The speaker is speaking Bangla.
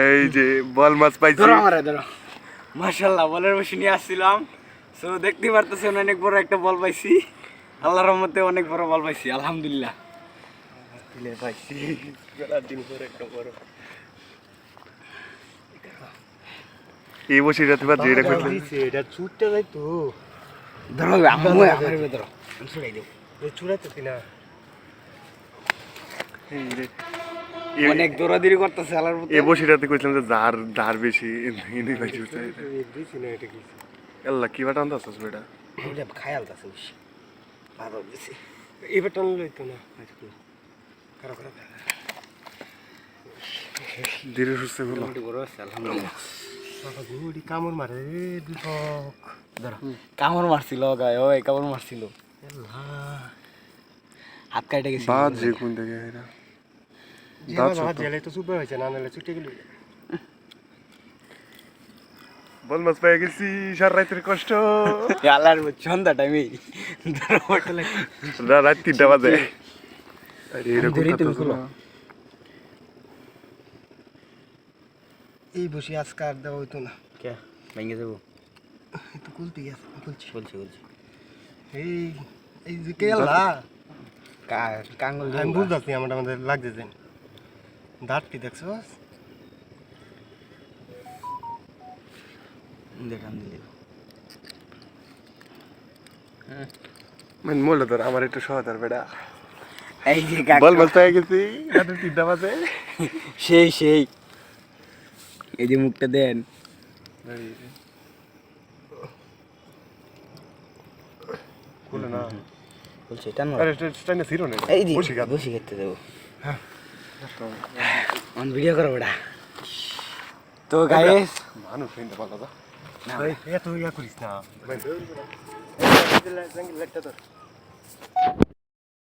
এই যে বল মাছ পাইছি। ধরো আমারে ধরো। মাশাল্লাহ বলের বসে নিয়ে আসছিলাম। সো দেখতে পারতেছেন অনেক বড় একটা বল পাইছি। আল্লাহর রহমতে অনেক বড় বল পাইছি আলহামদুলিল্লাহ। পাইছি। দিন পরে একটা বড়। এই বসে রাতে বাদ যেটা কইছিলেন এটা চুটটা যাই তো ধরো আম্মু আমারে ধরো। আমি ছুড়াই দেব। না। অনেক দৌড়াদৌড়ি করতেছে মতো এ বসে রাতে কইছিলাম যে যার ধার বেশি ইনি এটা। কি আল্লাহ কি বাটা আনতাছ বেটা? ওটা খায়াল আছে বেশি ভালো বেশি। এবার টান লইতো না করো করো ধীরে সুস্থে হলো মোটামুটি বড় আছে আলহামদুলিল্লাহ। বাবা গুড়ি কামড় মারে ধরো কামড় মারছিল গায়ে ওই কামড় মারছিল। হাত কাটে গেছে। বাদ যে কোন থেকে এরা। দাঁত ছোট। জেলে তো সুপে হয়েছে না নাহলে ছুটে গেল। বল মাছ পেয়ে গেছি সার রাতের কষ্ট। আল্লাহর সন্ধ্যা টাইমে ধরো হোটেলে রা- রাত তিনটা বাজে। আরে এরকম কথা না। এই বসে আজকে আর দেওয়া হইতো না। কে? ভেঙে যাব। তো কুলতে গেছে বলছি বলছি বলছি এই এই যে কেলা। কাঙ্গল আমি বুঝতেছি আমার আমাদের লাগছে যে দাঁতটি দেখছ দেখান দিলে। মানে মোল্লা তোর আমার একটু সহায়তার বেটা। এই যে বল পেয়ে গেছি। রাতের তিনটা বাজে সেই সেই। এই যে মুখটা দেন। খুলে না বলছি এটা না আরে স্ট্যান্ডে ছিল না এই যে বসে গেল বসে দেব হ্যাঁ অন ভিডিও করো বড়া তো গাইস মানুষ হিন্দা পালা দা এই এত ইয়া করিস না মানে লেটটা তোর